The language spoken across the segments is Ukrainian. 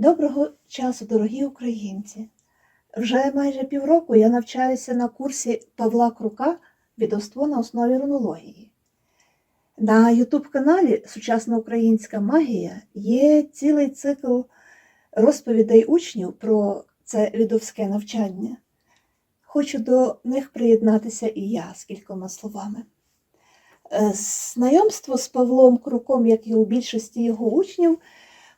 Доброго часу, дорогі українці! Вже майже півроку я навчаюся на курсі Павла Крука відовство на основі рунології. На Ютуб-каналі Сучасна українська магія є цілий цикл розповідей учнів про це відовське навчання. Хочу до них приєднатися і я з кількома словами. Е, Знайомство з Павлом Круком, як і у більшості його учнів,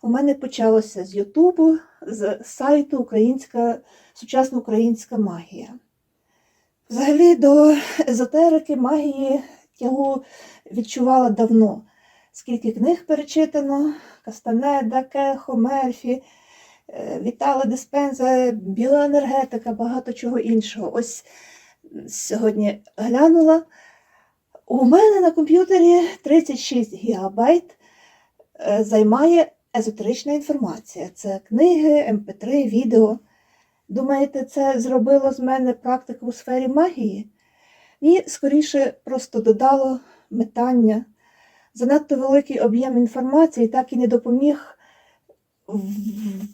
у мене почалося з Ютубу, з сайту Українська, Сучасна українська магія. Взагалі до езотерики, магії тягу відчувала давно. Скільки книг перечитано: Кастанеда, Кехо, Мерфі, е, Вітала Диспенза, біоенергетика, багато чого іншого. Ось сьогодні глянула. У мене на комп'ютері 36 гігабайт е, займає езотерична інформація. Це книги, МП3, відео. Думаєте, це зробило з мене практику у сфері магії? Ні, скоріше просто додало метання. Занадто великий об'єм інформації так і не допоміг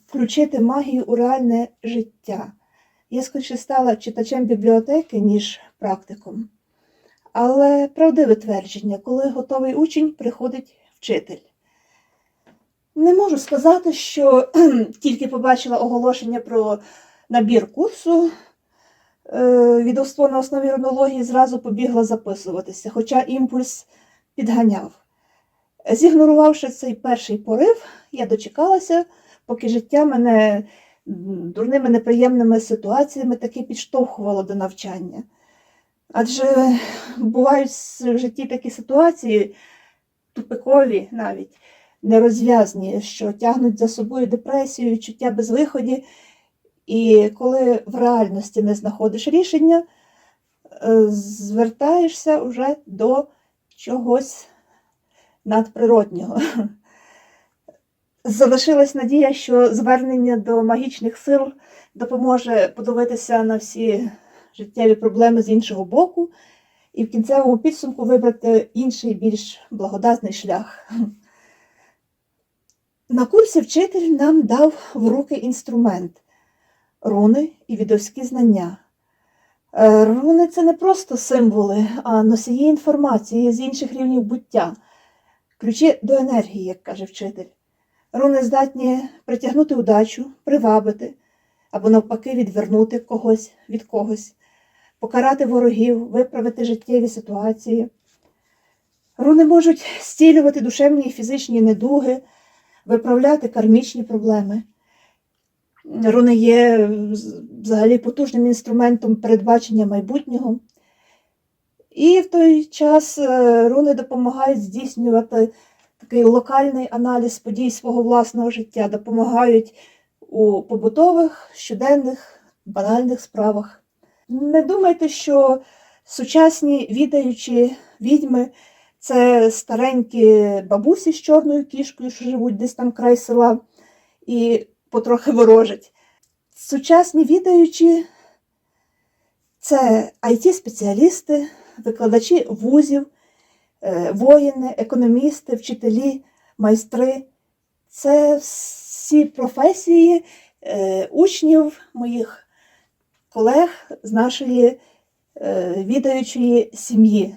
включити магію у реальне життя. Я скоріше стала читачем бібліотеки, ніж практиком. Але правдиве твердження, коли готовий учень, приходить вчитель. Не можу сказати, що тільки побачила оголошення про набір курсу е, відовство на основі рунології, зразу побігла записуватися, хоча імпульс підганяв. Зігнорувавши цей перший порив, я дочекалася, поки життя мене дурними неприємними ситуаціями таки підштовхувало до навчання. Адже бувають в житті такі ситуації, тупикові навіть, нерозв'язні, що тягнуть за собою депресію, відчуття безвиході. І коли в реальності не знаходиш рішення, е, звертаєшся вже до чогось надприроднього. Залишилась надія, що звернення до магічних сил допоможе подивитися на всі життєві проблеми з іншого боку і в кінцевому підсумку вибрати інший, більш благодатний шлях. На курсі вчитель нам дав в руки інструмент руни і відовські знання. Е, Руни це не просто символи, а носії інформації з інших рівнів буття, ключі до енергії, як каже вчитель. Руни здатні притягнути удачу, привабити або навпаки відвернути когось від когось, покарати ворогів, виправити життєві ситуації. Руни можуть зцілювати душевні і фізичні недуги, виправляти кармічні проблеми. Руни є взагалі потужним інструментом передбачення майбутнього. І в той час е, руни допомагають здійснювати такий локальний аналіз подій свого власного життя, допомагають у побутових, щоденних, банальних справах. Не думайте, що сучасні відаючі відьми це старенькі бабусі з чорною кішкою, що живуть десь там край села і потрохи ворожать. Сучасні відаючі це IT-спеціалісти, викладачі вузів, е, воїни, економісти, вчителі, майстри. Це всі професії е, учнів моїх колег з нашої е, відаючої сім'ї.